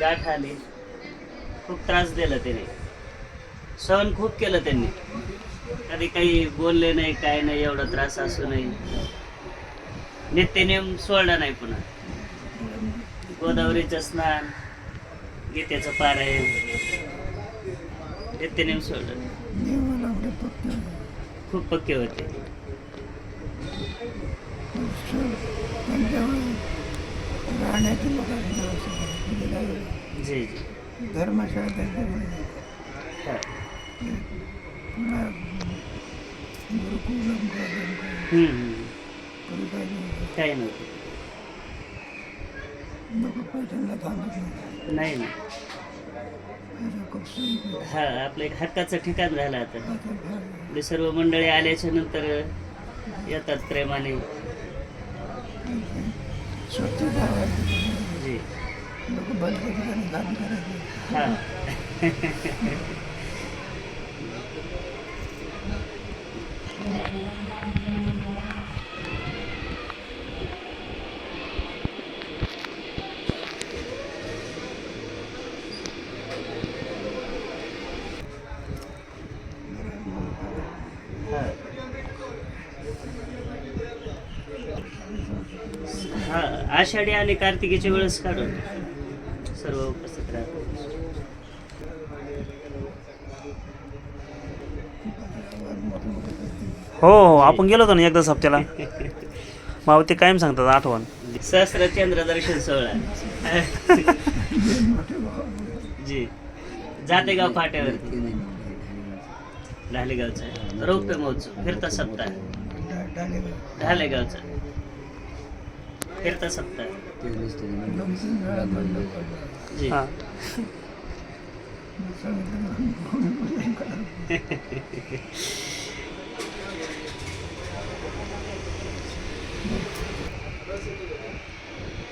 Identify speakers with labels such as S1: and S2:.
S1: गाठ आली खूप त्रास दिला त्याने. सहन खूप केलं त्यांनी. कधी काही बोलले नाही काय नाही एवढा त्रास असू नाही नित्यनेम सोडला नाही पुन्हा. गोदावरीचं स्नान गीतेचं पारायण. नित्यनेम सोडलं. खूप पक्के होते.
S2: राहण्याची आहे.
S1: जी जी।
S2: धर्मशाळा
S1: हा.
S2: पुन्हा गुरुकुलम काही नाही.
S1: काही नव्हतं
S2: लोक पैठणला थांबत नाही.
S1: ना. हा आपलं एक हक्काचं ठिकाण झालं आता. सर्व मंडळी आल्याच्यानंतर येतात प्रेमाने. जी.
S2: लोक बंद
S1: हा आषाढी आणि कार्तिकीच्या वेळेस काढून सर्व उपस्थित राहतात
S3: हो हो आपण गेलो होतो ना एकदा हप्त्याला मावते ते कायम सांगतात आठवण.
S1: सहस्र चंद्र दर्शन सोहळा. जी. जातेगाव फाट्यावरती. ढालेगावचा. रौप्य महोत्सव. फिरता सप्ताह. ढालेगावचा. फिरता
S2: तीन वेळा बंद पडलं
S1: जी
S3: हां